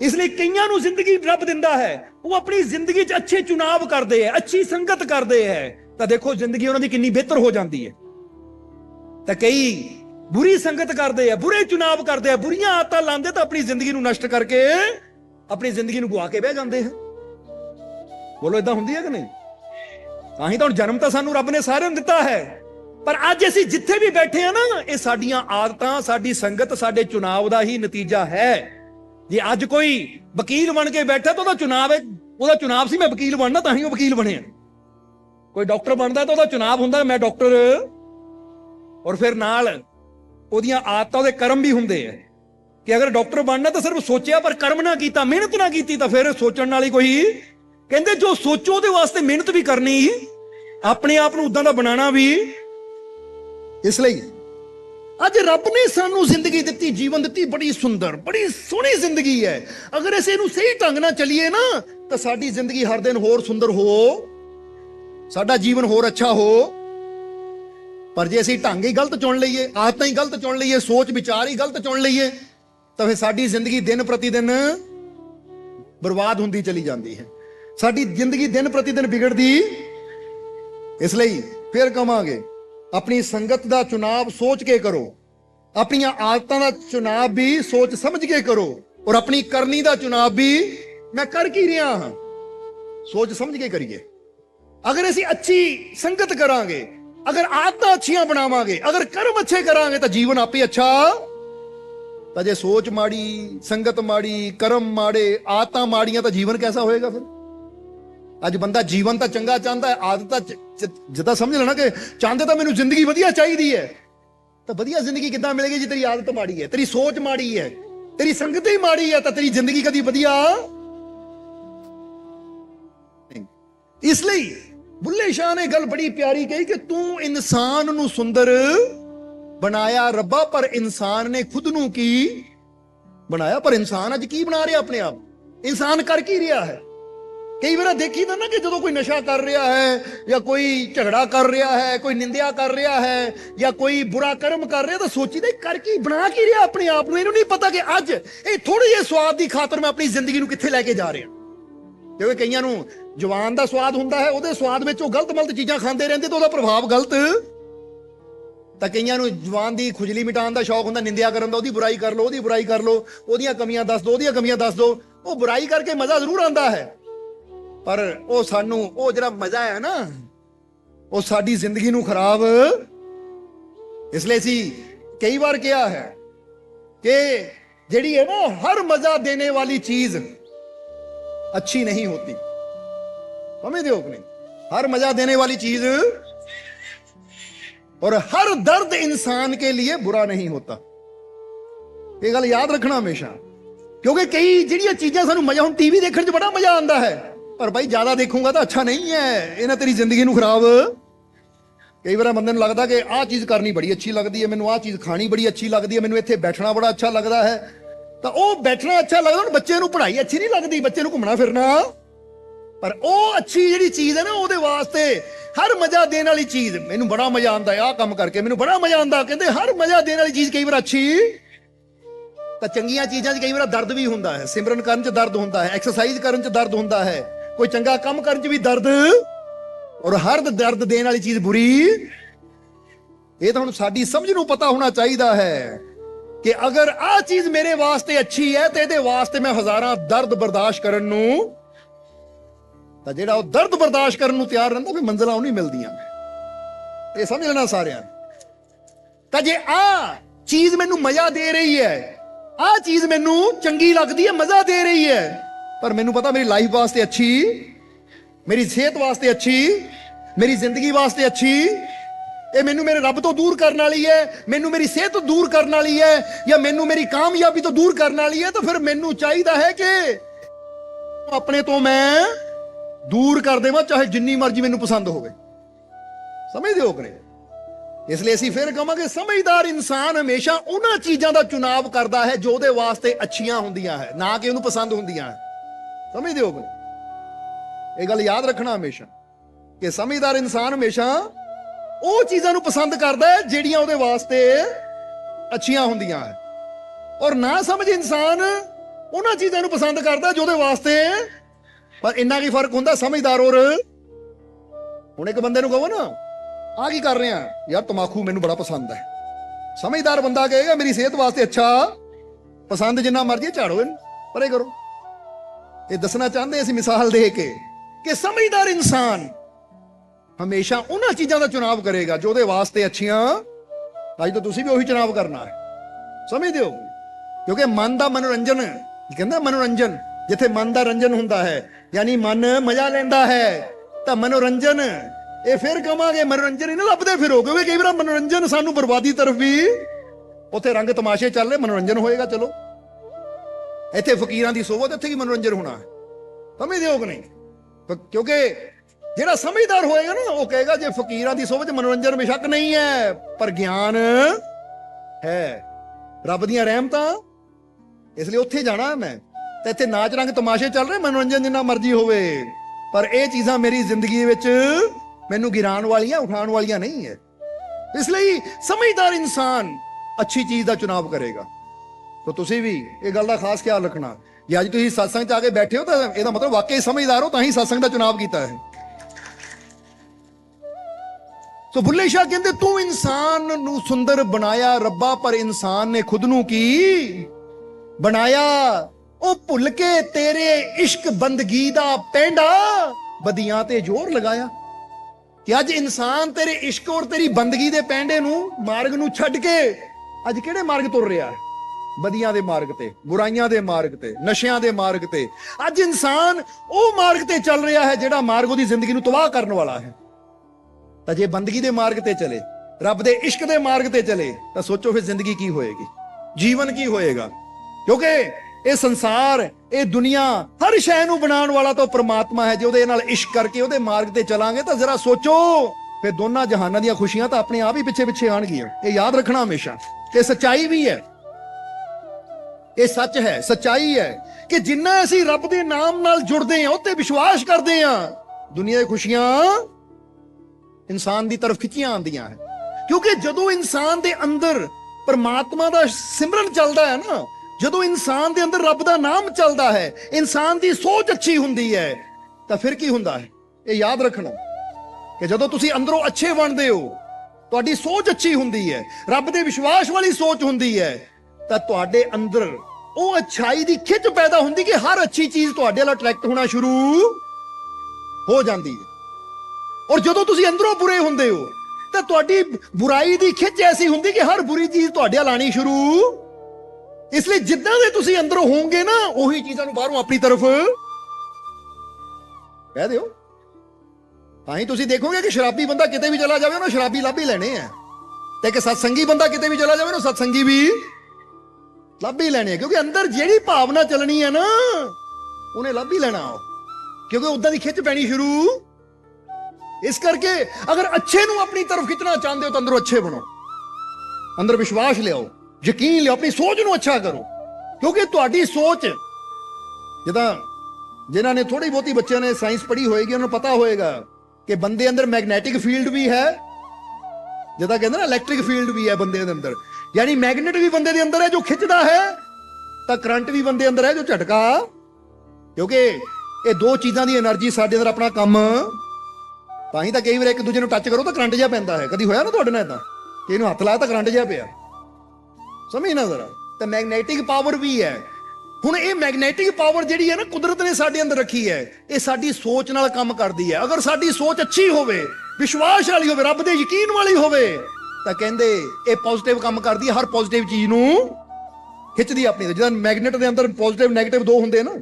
ਇਸ ਲਈ ਕਈਆਂ ਨੂੰ ਜ਼ਿੰਦਗੀ ਰੱਬ ਦਿੰਦਾ ਹੈ, ਉਹ ਆਪਣੀ ਜ਼ਿੰਦਗੀ 'ਚ ਅੱਛੇ ਚੁਣਾਵ ਕਰਦੇ ਹੈ, ਅੱਛੀ ਸੰਗਤ ਕਰਦੇ ਹੈ। ਤਾਂ ਦੇਖੋ, ਜ਼ਿੰਦਗੀ ਉਹਨਾਂ ਦੀ ਕਿੰਨੀ ਬਿਹਤਰ ਹੋ ਜਾਂਦੀ ਹੈ। ਤਾਂ ਕਈ ਬੁਰੀ ਸੰਗਤ ਕਰਦੇ ਆ ਬੁਰੇ ਚੁਣਾਵ ਕਰਦੇ ਆ ਬੁਰੀਆਂ ਆਦਤਾਂ ਲਾਉਂਦੇ ਤਾਂ ਆਪਣੀ ਜ਼ਿੰਦਗੀ ਨੂੰ ਨਸ਼ਟ ਕਰਕੇ ਆਪਣੀ ਜ਼ਿੰਦਗੀ ਨੂੰ ਗਵਾ ਕੇ ਬਹਿ ਜਾਂਦੇ ਆ। ਬੋਲੋ ਇਦਾਂ ਹੁੰਦੀ ਹੈ ਕਿ ਨਹੀਂ? ਤਾਂ ਹੀ ਤਾਂ ਹੁਣ ਜਨਮ ਤਾਂ ਸਾਨੂੰ ਰੱਬ ਨੇ ਸਾਰਿਆਂ ਨੂੰ ਦਿੱਤਾ ਹੈ। ਪਰ ਅੱਜ ਅਸੀਂ ਜਿੱਥੇ ਵੀ ਬੈਠੇ ਆ ਨਾ, ਇਹ ਸਾਡੀਆਂ ਆਦਤਾਂ, ਸਾਡੀ ਸੰਗਤ, ਸਾਡੇ ਚੁਣਾਵ ਦਾ ਹੀ ਨਤੀਜਾ ਹੈ। ਜੇ ਅੱਜ ਕੋਈ ਵਕੀਲ ਬਣ ਕੇ ਬੈਠਾ ਤਾਂ ਉਹਦਾ ਚੁਣਾਵ ਹੈ। ਉਹਦਾ ਚੁਣਾਵ ਸੀ, ਮੈਂ ਵਕੀਲ ਬਣਨਾ, ਤਾਂ ਹੀ ਉਹ ਵਕੀਲ ਬਣਿਆ ਕੋਈ ਡਾਕਟਰ ਬਣਦਾ ਤਾਂ ਉਹਦਾ ਚੁਣਾਵ ਹੁੰਦਾ, ਮੈਂ ਡਾਕਟਰ। ਔਰ ਫਿਰ ਨਾਲ ਉਹਦੀਆਂ ਆਦਤਾਂ ਉਹਦੇ ਕਰਮ ਵੀ ਹੁੰਦੇ ਆ। ਕਿ ਅਗਰ ਡਾਕਟਰ ਬਣਨਾ ਤਾਂ ਸਿਰਫ ਸੋਚਿਆ ਪਰ ਕਰਮ ਨਾ ਕੀਤਾ, ਮਿਹਨਤ ਨਾ ਕੀਤੀ, ਤਾਂ ਫਿਰ ਸੋਚਣ ਵਾਲੀ ਕੋਈ ਕਹਿੰਦੇ ਜੋ ਸੋਚੋ ਉਹਦੇ ਵਾਸਤੇ ਮਿਹਨਤ ਵੀ ਕਰਨੀ, ਆਪਣੇ ਆਪ ਨੂੰ ਉਦਾਂ ਦਾ ਬਣਾਉਣਾ ਵੀ। ਇਸ ਲਈ ਅੱਜ ਰੱਬ ਨੇ ਸਾਨੂੰ ਜ਼ਿੰਦਗੀ ਦਿੱਤੀ, ਜੀਵਨ ਦਿੱਤੀ, ਬੜੀ ਸੁੰਦਰ, ਬੜੀ ਸੋਹਣੀ ਜ਼ਿੰਦਗੀ ਹੈ। ਅਗਰ ਅਸੀਂ ਇਹਨੂੰ ਸਹੀ ਢੰਗ ਨਾਲ ਚਲੀਏ ਨਾ, ਤਾਂ ਸਾਡੀ ਜ਼ਿੰਦਗੀ ਹਰ ਦਿਨ ਹੋਰ ਸੁੰਦਰ ਹੋ। ਸਾਡਾ ਜੀਵਨ ਹੋਰ ਅੱਛਾ ਹੋ। ਪਰ ਜੇ ਅਸੀਂ ਢੰਗ ਹੀ ਗਲਤ ਚੁਣ ਲਈਏ, ਆਦਤਾਂ ਹੀ ਗਲਤ ਚੁਣ ਲਈਏ ਸੋਚ ਵਿਚਾਰ ਹੀ ਗਲਤ ਚੁਣ ਲਈਏ ਤਾਂ ਫਿਰ ਸਾਡੀ ਜ਼ਿੰਦਗੀ ਦਿਨ ਪ੍ਰਤੀ ਦਿਨ ਬਰਬਾਦ ਹੁੰਦੀ ਚਲੀ ਜਾਂਦੀ ਹੈ। ਸਾਡੀ ਜ਼ਿੰਦਗੀ ਦਿਨ ਪ੍ਰਤੀ ਦਿਨ ਵਿਗੜਦੀ। ਇਸ ਲਈ ਫਿਰ ਕਵਾਂਗੇ, ਆਪਣੀ ਸੰਗਤ ਦਾ ਚੁਣਾਵ ਸੋਚ ਕੇ ਕਰੋ। ਆਪਣੀਆਂ ਆਦਤਾਂ ਦਾ ਚੁਣਾਵ ਵੀ ਸੋਚ ਸਮਝ ਕੇ ਕਰੋ। ਔਰ ਆਪਣੀ ਕਰਨੀ ਦਾ ਚੁਣਾਵ ਵੀ ਮੈਂ ਕਰ ਕੀ ਰਿਹਾ ਹਾਂ। ਸੋਚ ਸਮਝ ਕੇ ਕਰੀਏ। ਅਗਰ ਅਸੀਂ ਅੱਛੀ ਸੰਗਤ ਕਰਾਂਗੇ, ਅਗਰ ਆਦਤਾਂ ਅੱਛੀਆਂ ਬਣਾਵਾਂਗੇ, ਅਗਰ ਕਰਮ ਅੱਛੇ ਕਰਾਂਗੇ, ਤਾਂ ਜੀਵਨ ਆਪੇ ਅੱਛਾ ਤਾਂ ਜੇ ਸੋਚ ਮਾੜੀ, ਸੰਗਤ ਮਾੜੀ, ਕਰਮ ਮਾੜੇ, ਆਦਤਾਂ ਮਾੜੀਆਂ ਤਾਂ ਜੀਵਨ ਕੈਸਾ ਹੋਏਗਾ ਫਿਰ? ਅੱਜ ਬੰਦਾ ਜੀਵਨ ਤਾਂ ਚੰਗਾ ਚਾਹੁੰਦਾ ਹੈ, ਆਦਤਾਂ ਜਿੱਦਾਂ ਸਮਝ ਲੈਣਾ ਕਿ ਚਾਹੁੰਦੇ ਤਾਂ ਮੈਨੂੰ ਜ਼ਿੰਦਗੀ ਵਧੀਆ ਚਾਹੀਦੀ ਹੈ। ਤਾਂ ਵਧੀਆ ਜ਼ਿੰਦਗੀ ਕਿੱਦਾਂ ਮਿਲੇਗੀ ਜੇ ਤੇਰੀ ਆਦਤ ਮਾੜੀ ਹੈ, ਤੇਰੀ ਸੋਚ ਮਾੜੀ ਹੈ, ਤੇਰੀ ਸੰਗਤ ਹੀ ਮਾੜੀ ਹੈ ਤਾਂ ਤੇਰੀ ਜ਼ਿੰਦਗੀ ਕਦੀ ਵਧੀਆ? ਇਸ ਲਈ ਬੁੱਲੇ ਸ਼ਾਹ ਨੇ ਗੱਲ ਬੜੀ ਪਿਆਰੀ ਕਹੀ ਕਿ ਤੂੰ ਇਨਸਾਨ ਨੂੰ ਸੁੰਦਰ ਬਣਾਇਆ ਰੱਬਾ, ਪਰ ਇਨਸਾਨ ਨੇ ਖੁਦ ਨੂੰ ਕੀ ਬਣਾਇਆ? ਪਰ ਇਨਸਾਨ ਅੱਜ ਕੀ ਬਣਾ ਰਿਹਾ ਆਪਣੇ ਆਪ? ਇਨਸਾਨ ਕਰ ਕੀ ਰਿਹਾ ਹੈ? ਕਈ ਵਾਰ ਦੇਖੀਦਾ ਨਾ ਕਿ ਜਦੋਂ ਕੋਈ ਨਸ਼ਾ ਕਰ ਰਿਹਾ ਹੈ, ਜਾਂ ਕੋਈ ਝਗੜਾ ਕਰ ਰਿਹਾ ਹੈ, ਕੋਈ ਨਿੰਦਿਆ ਕਰ ਰਿਹਾ ਹੈ, ਜਾਂ ਕੋਈ ਬੁਰਾ ਕਰਮ ਕਰ ਰਿਹਾ, ਤਾਂ ਸੋਚੀਦਾ ਕਰ ਕੀ, ਬਣਾ ਕੀ ਰਿਹਾ ਆਪਣੇ ਆਪ ਨੂੰ? ਇਹਨੂੰ ਨਹੀਂ ਪਤਾ ਕਿ ਅੱਜ ਇਹ ਥੋੜੀ ਜਿਹੀ ਸਵਾਦ ਦੀ ਖਾਤਰ ਮੈਂ ਆਪਣੀ ਜ਼ਿੰਦਗੀ ਨੂੰ ਕਿੱਥੇ ਲੈ ਕੇ ਜਾ ਰਿਹਾ। ਕਿਉਂਕਿ ਕਈਆਂ ਨੂੰ ਜਵਾਨ ਦਾ ਸਵਾਦ ਹੁੰਦਾ ਹੈ, ਉਹਦੇ ਸਵਾਦ ਵਿੱਚ ਉਹ ਗਲਤ ਮਲਤ ਚੀਜ਼ਾਂ ਖਾਂਦੇ ਰਹਿੰਦੇ ਤਾਂ ਉਹਦਾ ਪ੍ਰਭਾਵ ਗਲਤ ਤਾਂ ਕਈਆਂ ਨੂੰ ਜਵਾਨ ਦੀ ਖੁਜਲੀ ਮਿਟਾਉਣ ਦਾ ਸ਼ੌਕ ਹੁੰਦਾ ਨਿੰਦਿਆ ਕਰਨ ਦਾ ਉਹਦੀ ਬੁਰਾਈ ਕਰ ਲਓ ਉਹਦੀ ਬੁਰਾਈ ਕਰ ਲਓ ਉਹਦੀਆਂ ਕਮੀਆਂ ਦੱਸ ਦਿਓ ਉਹਦੀਆਂ ਕਮੀਆਂ ਦੱਸ ਦਿਓ ਉਹ ਬੁਰਾਈ ਕਰਕੇ ਮਜ਼ਾ ਜ਼ਰੂਰ ਆਉਂਦਾ ਹੈ ਪਰ ਉਹ ਸਾਨੂੰ ਉਹ ਜਿਹੜਾ ਮਜ਼ਾ ਹੈ ਨਾ ਉਹ ਸਾਡੀ ਜ਼ਿੰਦਗੀ ਨੂੰ ਖਰਾਬ ਇਸ ਲਈ ਅਸੀਂ ਕਈ ਵਾਰ ਕਿਹਾ ਹੈ ਕਿ ਜਿਹੜੀ ਹੈ ਨਾ ਹਰ ਮਜ਼ਾ ਦੇਣੇ ਵਾਲੀ ਚੀਜ਼ अच्छी नहीं होती समझते हो कि नहीं हर मजा देने वाली चीज और हर दर्द इंसान के लिए बुरा नहीं होता ਇਹ ਗੱਲ ਯਾਦ ਰੱਖਣਾ ਹਮੇਸ਼ਾ ਕਿਉਂਕਿ ਕਈ ਜਿਹੜੀਆਂ ਚੀਜ਼ਾਂ ਸਾਨੂੰ ਮਜ਼ਾ ਹੁਣ ਟੀਵੀ ਦੇਖਣ 'ਚ ਬੜਾ ਮਜ਼ਾ ਆਉਂਦਾ ਹੈ ਪਰ ਭਾਈ ਜ਼ਿਆਦਾ ਦੇਖੂੰਗਾ ਤਾਂ ਅੱਛਾ ਨਹੀਂ ਹੈ ਇਹ ਨਾ ਤੇਰੀ ਜ਼ਿੰਦਗੀ ਨੂੰ ਖਰਾਬ ਕਈ ਵਾਰ ਬੰਦੇ ਨੂੰ ਲੱਗਦਾ ਕਿ ਆਹ ਚੀਜ਼ ਕਰਨੀ ਬੜੀ ਅੱਛੀ ਲੱਗਦੀ ਹੈ ਮੈਨੂੰ ਆਹ ਚੀਜ਼ ਖਾਣੀ ਬੜੀ ਅੱਛੀ ਲੱਗਦੀ ਹੈ ਮੈਨੂੰ ਇੱਥੇ ਬੈਠਣਾ ਬੜਾ ਅੱਛਾ ਲੱਗਦਾ ਹੈ ਤਾਂ ਉਹ ਬੈਠਣਾ ਅੱਛਾ ਲੱਗਦਾ ਹੁਣ ਬੱਚੇ ਨੂੰ ਪੜ੍ਹਾਈ ਅੱਛੀ ਨਹੀਂ ਲੱਗਦੀ ਬੱਚੇ ਨੂੰ ਘੁੰਮਣਾ ਫਿਰਨਾ ਪਰ ਉਹ ਅੱਛੀ ਜਿਹੜੀ ਚੀਜ਼ ਹੈ ਨਾ ਉਹਦੇ ਵਾਸਤੇ ਹਰ ਮਜ਼ਾ ਦੇਣ ਵਾਲੀ ਚੀਜ਼। ਮੈਨੂੰ ਬੜਾ ਮਜ਼ਾ ਆਉਂਦਾ ਹੈ ਕੰਮ ਕਰਕੇ। ਮੈਨੂੰ ਬੜਾ ਮਜ਼ਾ ਆਉਂਦਾ। ਕਹਿੰਦੇ, ਹਰ ਮਜ਼ਾ ਦੇਣ ਵਾਲੀ ਚੀਜ਼ ਕਈ ਵਾਰ ਅੱਛੀ। ਤਾਂ ਚੰਗੀਆਂ ਚੀਜ਼ਾਂ 'ਚ ਕਈ ਵਾਰ ਦਰਦ ਵੀ ਹੁੰਦਾ ਹੈ। ਸਿਮਰਨ ਕਰਨ 'ਚ ਦਰਦ ਹੁੰਦਾ ਹੈ ਐਕਸਰਸਾਈਜ਼ ਕਰਨ 'ਚ ਦਰਦ ਹੁੰਦਾ ਹੈ। ਕੋਈ ਚੰਗਾ ਕੰਮ ਕਰਨ 'ਚ ਵੀ ਦਰਦ। ਔਰ ਹਰ ਦਰਦ ਦੇਣ ਵਾਲੀ ਚੀਜ਼ ਬੁਰੀ। ਇਹ ਤਾਂ ਹੁਣ ਸਾਡੀ ਸਮਝ ਨੂੰ ਪਤਾ ਹੋਣਾ ਚਾਹੀਦਾ ਹੈ ਕਿ ਅਗਰ ਆਹ ਚੀਜ਼ ਮੇਰੇ ਵਾਸਤੇ ਅੱਛੀ ਹੈ, ਤੇ ਇਹਦੇ ਵਾਸਤੇ ਮੈਂ ਹਜ਼ਾਰਾਂ ਦਰਦ ਬਰਦਾਸ਼ਤ ਕਰਨ ਨੂੰ ਤਾਂ ਜਿਹੜਾ ਉਹ ਦਰਦ ਬਰਦਾਸ਼ਤ ਕਰਨ ਨੂੰ ਤਿਆਰ ਰਹਿੰਦਾ ਵੀ ਮੰਜ਼ਲਾਂ ਉਹ ਨਹੀਂ ਮਿਲਦੀਆਂ। ਇਹ ਸਮਝ ਲੈਣਾ ਸਾਰਿਆਂ ਤਾਂ ਜੇ ਆ ਚੀਜ਼ ਮੈਨੂੰ ਮਜ਼ਾ ਦੇ ਰਹੀ ਹੈ ਆ ਚੀਜ਼ ਮੈਨੂੰ ਚੰਗੀ ਲੱਗਦੀ ਹੈ, ਮਜ਼ਾ ਦੇ ਰਹੀ ਹੈ, ਪਰ ਮੈਨੂੰ ਪਤਾ ਮੇਰੀ ਲਾਈਫ ਵਾਸਤੇ ਅੱਛੀ, ਮੇਰੀ ਸਿਹਤ ਵਾਸਤੇ ਅੱਛੀ, ਮੇਰੀ ਜ਼ਿੰਦਗੀ ਵਾਸਤੇ ਅੱਛੀ, ਇਹ ਮੈਨੂੰ ਮੇਰੇ ਰੱਬ ਤੋਂ ਦੂਰ ਕਰਨ ਵਾਲੀ ਹੈ, ਮੈਨੂੰ ਮੇਰੀ ਸਿਹਤ ਤੋਂ ਦੂਰ ਕਰਨ ਵਾਲੀ ਹੈ, ਜਾਂ ਮੈਨੂੰ ਮੇਰੀ ਕਾਮਯਾਬੀ ਤੋਂ ਦੂਰ ਕਰਨ ਵਾਲੀ ਹੈ, ਤਾਂ ਫਿਰ ਮੈਨੂੰ ਚਾਹੀਦਾ ਹੈ ਕਿ ਆਪਣੇ ਤੋਂ ਮੈਂ ਦੂਰ ਕਰ ਦੇਵਾਂ, ਚਾਹੇ ਜਿੰਨੀ ਮਰਜ਼ੀ ਮੈਨੂੰ ਪਸੰਦ ਹੋਵੇ। ਸਮਝਦੇ ਹੋ ਕਿ ਇਸ ਲਈ ਅਸੀਂ ਫਿਰ ਕਹਾਂਗੇ ਸਮਝਦਾਰ ਇਨਸਾਨ ਹਮੇਸ਼ਾ ਉਹਨਾਂ ਚੀਜ਼ਾਂ ਦਾ ਚੁਣਾਵ ਕਰਦਾ ਹੈ ਜੋ ਉਹਦੇ ਵਾਸਤੇ ਅੱਛੀਆਂ ਹੁੰਦੀਆਂ ਹੈ, ਨਾ ਕਿ ਉਹਨੂੰ ਪਸੰਦ ਹੁੰਦੀਆਂ ਹੈ। ਸਮਝਦੇ ਹੋ ਕਿ ਇਹ ਗੱਲ ਯਾਦ ਰੱਖਣਾ ਹਮੇਸ਼ਾ, ਕਿ ਸਮਝਦਾਰ ਇਨਸਾਨ ਹਮੇਸ਼ਾ ਉਹ ਚੀਜ਼ਾਂ ਨੂੰ ਪਸੰਦ ਕਰਦਾ ਹੈ ਜਿਹੜੀਆਂ ਉਹਦੇ ਵਾਸਤੇ ਅੱਛੀਆਂ ਹੁੰਦੀਆਂ ਹੈ। ਔਰ ਨਾ ਸਮਝ ਇਨਸਾਨ ਉਹਨਾਂ ਚੀਜ਼ਾਂ ਨੂੰ ਪਸੰਦ ਕਰਦਾ ਜੋ ਉਹਦੇ ਵਾਸਤੇ ਪਰ ਇੰਨਾ ਕੀ ਫ਼ਰਕ ਹੁੰਦਾ? ਸਮਝਦਾਰ ਔਰ ਹੁਣ ਇੱਕ ਬੰਦੇ ਨੂੰ ਕਹੋ ਨਾ ਆ ਕੀ ਕਰ ਰਿਹਾ? ਯਾਰ ਤਮਾਕੂ ਮੈਨੂੰ ਬੜਾ ਪਸੰਦ ਹੈ। ਸਮਝਦਾਰ ਬੰਦਾ ਕਹੇਗਾ, ਮੇਰੀ ਸਿਹਤ ਵਾਸਤੇ ਅੱਛਾ। ਪਸੰਦ ਜਿੰਨਾ ਮਰਜ਼ੀ ਝਾੜੋ ਇਹਨੂੰ ਪਰੇ ਕਰੋ। ਇਹ ਦੱਸਣਾ ਚਾਹੁੰਦੇ ਅਸੀਂ ਮਿਸਾਲ ਦੇ ਕੇ ਕਿ ਸਮਝਦਾਰ ਇਨਸਾਨ ਹਮੇਸ਼ਾ ਉਹਨਾਂ ਚੀਜ਼ਾਂ ਦਾ ਚੁਣਾਵ ਕਰੇਗਾ ਜੋ ਉਹਦੇ ਵਾਸਤੇ ਅੱਛੀਆਂ। ਅੱਜ ਤਾਂ ਤੁਸੀਂ ਵੀ ਉਹੀ ਚੁਣਾਵ ਕਰਨਾ ਹੈ। ਸਮਝਦੇ ਹੋ? ਕਿਉਂਕਿ ਮਨ ਦਾ ਮਨੋਰੰਜਨ, ਕਹਿੰਦਾ ਮਨੋਰੰਜਨ ਜਿੱਥੇ ਮਨ ਦਾ ਰੰਜਨ ਹੁੰਦਾ ਹੈ, ਯਾਨੀ ਮਨ ਮਜ਼ਾ ਲੈਂਦਾ ਹੈ, ਤਾਂ ਮਨੋਰੰਜਨ, ਇਹ ਫਿਰ ਕਵਾਂਗੇ ਮਨੋਰੰਜਨ ਹੀ ਨਾ ਲੱਭਦੇ ਫਿਰੋ, ਕਿਉਂਕਿ ਕਈ ਵਾਰ ਮਨੋਰੰਜਨ ਸਾਨੂੰ ਬਰਬਾਦੀ ਤਰਫ ਵੀ ਉੱਥੇ ਰੰਗ ਤਮਾਸ਼ੇ ਚੱਲ ਰਹੇ, ਮਨੋਰੰਜਨ ਹੋਏਗਾ, ਚਲੋ। ਇੱਥੇ ਫਕੀਰਾਂ ਦੀ ਸੋਭਤ ਇੱਥੇ ਕੀ ਮਨੋਰੰਜਨ ਹੋਣਾ? ਹੈ ਸਮਝਦੇ ਹੋ ਕਿ ਨਹੀਂ? ਕਿਉਂਕਿ ਜਿਹੜਾ ਸਮਝਦਾਰ ਹੋਏਗਾ ਨਾ, ਉਹ ਕਹੇਗਾ ਜੇ ਫਕੀਰਾਂ ਦੀ ਸੋਭਤ 'ਚ ਮਨੋਰੰਜਨ ਬੇਸ਼ੱਕ ਨਹੀਂ ਹੈ, ਪਰ ਗਿਆਨ ਹੈ। ਰੱਬ ਦੀਆਂ ਰਹਿਮਤਾਂ, ਇਸ ਲਈ ਉੱਥੇ ਜਾਣਾ ਮੈਂ। ਤੇ ਇੱਥੇ ਨਾਚ ਰੰਗ ਤਮਾਸ਼ੇ ਚੱਲ ਰਹੇ, ਮਨੋਰੰਜਨ ਜਿੰਨਾ ਮਰਜ਼ੀ ਹੋਵੇ। ਪਰ ਇਹ ਚੀਜ਼ਾਂ ਮੇਰੀ ਜ਼ਿੰਦਗੀ ਵਿੱਚ ਮੈਨੂੰ ਗਿਰਾਉਣ ਵਾਲੀਆਂ, ਉਠਾਉਣ ਵਾਲੀਆਂ ਨਹੀਂ ਹੈ ਇਸ ਲਈ ਸਮਝਦਾਰ ਇਨਸਾਨ ਅੱਛੀ ਚੀਜ਼ ਦਾ ਚੁਣਾਵ ਕਰੇਗਾ। ਤਾਂ ਤੁਸੀਂ ਵੀ ਇਹ ਗੱਲ ਦਾ ਖਾਸ ਖਿਆਲ ਰੱਖਣਾ। ਜੇ ਅੱਜ ਤੁਸੀਂ satsang 'ਚ ਆ ਕੇ ਬੈਠੇ ਹੋ ਤਾਂ ਇਹਦਾ ਮਤਲਬ ਵਾਕਈ ਸਮਝਦਾਰ ਹੋ, ਤਾਂ ਹੀ satsang ਦਾ ਚੁਣਾਵ ਕੀਤਾ ਹੈ। ਸੋ ਬੁੱਲੇ ਸ਼ਾਹ ਕਹਿੰਦੇ, ਤੂੰ ਇਨਸਾਨ ਨੂੰ ਸੁੰਦਰ ਬਣਾਇਆ, ਰੱਬਾ, ਪਰ ਇਨਸਾਨ ਨੇ ਖੁਦ ਨੂੰ ਕੀ? ਬਣਾਇਆ ਉਹ ਭੁੱਲ ਕੇ ਤੇਰੇ ਇਸ਼ਕ ਬੰਦਗੀ ਦਾ ਪੈਂਡਾ ਬਦੀਆਂ ਤੇ ਜ਼ੋਰ ਲਗਾਇਆ ਕਿ ਅੱਜ ਇਨਸਾਨ ਤੇਰੇ ਇਸ਼ਕ ਔਰ ਤੇਰੀ ਬੰਦਗੀ ਦੇ ਪੈਂਡੇ ਨੂੰ ਮਾਰਗ ਨੂੰ ਛੱਡ ਕੇ ਅੱਜ ਕਿਹੜੇ ਮਾਰਗ ਤੁਰ ਰਿਹਾ ਹੈ? ਬਦੀਆਂ ਦੇ ਮਾਰਗ ਤੇ, ਬੁਰਾਈਆਂ ਦੇ ਮਾਰਗ ਤੇ, ਨਸ਼ਿਆਂ ਦੇ ਮਾਰਗ ਤੇ। ਅੱਜ ਇਨਸਾਨ ਉਹ ਮਾਰਗ ਤੇ ਚੱਲ ਰਿਹਾ ਹੈ ਜਿਹੜਾ ਮਾਰਗ ਉਹਦੀ ਜ਼ਿੰਦਗੀ ਨੂੰ ਤਬਾਹ ਕਰਨ ਵਾਲਾ ਹੈ। ਤਾਂ ਜੇ ਬੰਦਗੀ ਦੇ ਮਾਰਗ ਤੇ ਚਲੇ, ਰੱਬ ਦੇ ਇਸ਼ਕ ਦੇ ਮਾਰਗ ਤੇ ਚਲੇ, ਤਾਂ ਸੋਚੋ ਫਿਰ ਜ਼ਿੰਦਗੀ ਕੀ ਹੋਏਗੀ? ਜੀਵਨ ਕੀ ਹੋਏਗਾ? ਕਿਉਂਕਿ ਇਹ ਸੰਸਾਰ, ਇਹ ਦੁਨੀਆ ਹਰ ਸ਼ੈ ਨੂੰ ਬਣਾਉਣ ਵਾਲਾ ਤਾਂ ਪ੍ਰਮਾਤਮਾ ਹੈ। ਜੇ ਉਹਦੇ ਨਾਲ ਇਸ਼ਕ ਕਰਕੇ ਉਹਦੇ ਮਾਰਗ ਤੇ ਚਲਾਂਗੇ ਤਾਂ ਜ਼ਰਾ ਸੋਚੋ। ਫਿਰ ਦੋਨਾਂ ਜਹਾਨਾਂ ਦੀਆਂ ਖੁਸ਼ੀਆਂ ਤਾਂ ਆਪਣੇ ਆਪ ਹੀ ਪਿੱਛੇ ਪਿੱਛੇ ਆਣਗੀਆਂ ਇਹ ਯਾਦ ਰੱਖਣਾ ਹਮੇਸ਼ਾ। ਤੇ ਸੱਚਾਈ ਵੀ ਹੈ। ਇਹ ਸੱਚ ਹੈ, ਸੱਚਾਈ ਹੈ ਕਿ ਜਿੰਨਾ ਅਸੀਂ ਰੱਬ ਦੇ ਨਾਮ ਨਾਲ ਜੁੜਦੇ ਹਾਂ ਉਹ ਤੇ ਵਿਸ਼ਵਾਸ ਕਰਦੇ ਹਾਂ, ਦੁਨੀਆ ਦੀਆਂ ਖੁਸ਼ੀਆਂ ਇਨਸਾਨ ਦੀ ਤਰਫ ਖਿੱਚੀਆਂ ਆਉਂਦੀਆਂ ਹੈ। ਕਿਉਂਕਿ ਜਦੋਂ ਇਨਸਾਨ ਦੇ ਅੰਦਰ ਪਰਮਾਤਮਾ ਦਾ ਸਿਮਰਨ ਚੱਲਦਾ ਹੈ ਨਾ ਜਦੋਂ ਇਨਸਾਨ ਦੇ ਅੰਦਰ ਰੱਬ ਦਾ ਨਾਮ ਚੱਲਦਾ ਹੈ, ਇਨਸਾਨ ਦੀ ਸੋਚ ਅੱਛੀ ਹੁੰਦੀ ਹੈ, ਤਾਂ ਫਿਰ ਕੀ ਹੁੰਦਾ ਹੈ? ਇਹ ਯਾਦ ਰੱਖਣਾ ਕਿ ਜਦੋਂ ਤੁਸੀਂ ਅੰਦਰੋਂ ਅੱਛੇ ਬਣਦੇ ਹੋ, ਤੁਹਾਡੀ ਸੋਚ ਅੱਛੀ ਹੁੰਦੀ ਹੈ, ਰੱਬ ਦੇ ਵਿਸ਼ਵਾਸ ਵਾਲੀ ਸੋਚ ਹੁੰਦੀ ਹੈ, ਤਾਂ ਤੁਹਾਡੇ ਅੰਦਰ ਉਹ ਅਛਾਈ ਦੀ ਖਿੱਚ ਪੈਦਾ ਹੁੰਦੀ ਕਿ ਹਰ ਅੱਛੀ ਚੀਜ਼ ਤੁਹਾਡੇ ਵੱਲ ਅਟਰੈਕਟ ਹੋਣਾ ਸ਼ੁਰੂ ਹੋ ਜਾਂਦੀ ਹੈ। ਔਰ ਜਦੋਂ ਤੁਸੀਂ ਅੰਦਰੋਂ ਬੁਰੇ ਹੁੰਦੇ ਹੋ, ਤਾਂ ਤੁਹਾਡੀ ਬੁਰਾਈ ਦੀ ਖਿੱਚ ਐਸੀ ਹੁੰਦੀ ਕਿ ਹਰ ਬੁਰੀ ਚੀਜ਼ ਤੁਹਾਡੇ ਵੱਲ ਆਣੀ ਸ਼ੁਰੂ ਇਸ ਲਈ ਜਿੱਦਾਂ ਦੇ ਤੁਸੀਂ ਅੰਦਰੋਂ ਹੋਵੋਗੇ ਨਾ, ਉਹੀ ਚੀਜ਼ਾਂ ਨੂੰ ਬਾਹਰੋਂ ਆਪਣੀ ਤਰਫ ਕਹਿ ਦਿਓ। ਤਾਂ ਹੀ ਤੁਸੀਂ ਦੇਖੋਗੇ ਕਿ ਸ਼ਰਾਬੀ ਬੰਦਾ ਕਿਤੇ ਵੀ ਚਲਾ ਜਾਵੇ, ਉਹਨੂੰ ਸ਼ਰਾਬੀ ਲੱਭ ਹੀ ਲੈਣੇ ਆ। ਤੇ ਇੱਕ ਸਤਸੰਗੀ ਬੰਦਾ ਕਿਤੇ ਵੀ ਚਲਾ ਜਾਵੇ, ਉਹਨੂੰ ਸਤਸੰਗੀ ਵੀ ਲੱਭ ਹੀ ਲੈਣੇ ਆ। ਕਿਉਂਕਿ ਅੰਦਰ ਜਿਹੜੀ ਭਾਵਨਾ ਚੱਲਣੀ ਹੈ ਨਾ, ਉਹਨੇ ਲੱਭ ਹੀ ਲੈਣਾ ਉਹ। ਕਿਉਂਕਿ ਉਦਾਂ ਦੀ ਖਿੱਚ ਪੈਣੀ ਸ਼ੁਰੂ। ਇਸ ਕਰਕੇ ਅਗਰ ਅੱਛੇ ਨੂੰ ਆਪਣੀ ਤਰਫ ਖਿੱਚਣਾ ਚਾਹੁੰਦੇ ਹੋ ਤਾਂ ਅੰਦਰੋਂ ਅੱਛੇ ਬਣੋ। ਅੰਦਰ ਵਿਸ਼ਵਾਸ ਲਿਆਓ। ਯਕੀਨ ਲਿਓ, ਆਪਣੀ ਸੋਚ ਨੂੰ ਅੱਛਾ ਕਰੋ। ਕਿਉਂਕਿ ਤੁਹਾਡੀ ਸੋਚ ਜਿਹਦਾ ਜਿਨ੍ਹਾਂ ਨੇ ਥੋੜੀ ਬਹੁਤੀ ਬੱਚਿਆਂ ਨੇ ਸਾਇੰਸ ਪੜ੍ਹੀ ਹੋਏਗੀ, ਉਹਨਾਂ ਨੂੰ ਪਤਾ ਹੋਏਗਾ ਕਿ ਬੰਦੇ ਅੰਦਰ ਮੈਗਨੈਟਿਕ ਫੀਲਡ ਵੀ ਹੈ ਜਿਹਦਾ ਕਹਿੰਦੇ ਨਾ, ਇਲੈਕਟ੍ਰਿਕ ਫੀਲਡ ਵੀ ਹੈ ਬੰਦੇ ਦੇ ਅੰਦਰ। ਯਾਨੀ ਮੈਗਨੇਟ ਵੀ ਬੰਦੇ ਦੇ ਅੰਦਰ ਹੈ ਜੋ ਖਿੱਚਦਾ ਹੈ, ਤਾਂ ਕਰੰਟ ਵੀ ਬੰਦੇ ਅੰਦਰ ਹੈ ਜੋ ਝਟਕਾ। ਕਿਉਂਕਿ ਇਹ ਦੋ ਚੀਜ਼ਾਂ ਦੀ એનર્ਜੀ ਸਾਡੇ ਅੰਦਰ ਆਪਣਾ ਕੰਮ, ਤਾਂ ਹੀ ਤਾਂ ਕਈ ਵਾਰ ਇੱਕ ਦੂਜੇ ਨੂੰ ਟੱਚ ਕਰੋ ਤਾਂ ਕਰੰਟ ਜਿਹਾ ਪੈਂਦਾ ਹੈ। ਕਦੀ ਹੋਇਆ ਨਾ ਤੁਹਾਡੇ ਨਾਲ ਇਦਾਂ ਕਿ ਇਹਨੂੰ ਹੱਥ ਲਾਇਆ ਤਾਂ ਕਰੰਟ ਜਿਹਾ ਪਿਆ। ਸਮਝਣਾ ਜ਼ਰਾ ਤਾਂ ਮੈਗਨੈਟਿਕ ਪਾਵਰ ਵੀ ਹੈ। ਹੁਣ ਇਹ ਮੈਗਨੈਟਿਕ ਪਾਵਰ ਜਿਹੜੀ ਹੈ ਨਾ, ਕੁਦਰਤ ਨੇ ਸਾਡੇ ਅੰਦਰ ਰੱਖੀ ਹੈ। ਇਹ ਸਾਡੀ ਸੋਚ ਨਾਲ ਕੰਮ ਕਰਦੀ ਹੈ। ਅਗਰ ਸਾਡੀ ਸੋਚ ਅੱਛੀ ਹੋਵੇ ਵਿਸ਼ਵਾਸ ਵਾਲੀ ਹੋਵੇ, ਰੱਬ ਦੇ ਯਕੀਨ ਵਾਲੀ ਹੋਵੇ, ਤਾਂ ਕਹਿੰਦੇ ਇਹ ਪੋਜ਼ਿਟਿਵ ਕੰਮ ਕਰਦੀ ਹੈ, ਹਰ ਪੋਜ਼ਿਟਿਵ ਚੀਜ਼ ਨੂੰ ਖਿੱਚਦੀ ਆਪਣੀ ਜਦੋਂ ਮੈਗਨੈਟ ਦੇ ਅੰਦਰ ਪੋਜ਼ਿਟਿਵ ਨੈਗੇਟਿਵ ਦੋ ਹੁੰਦੇ ਨਾ।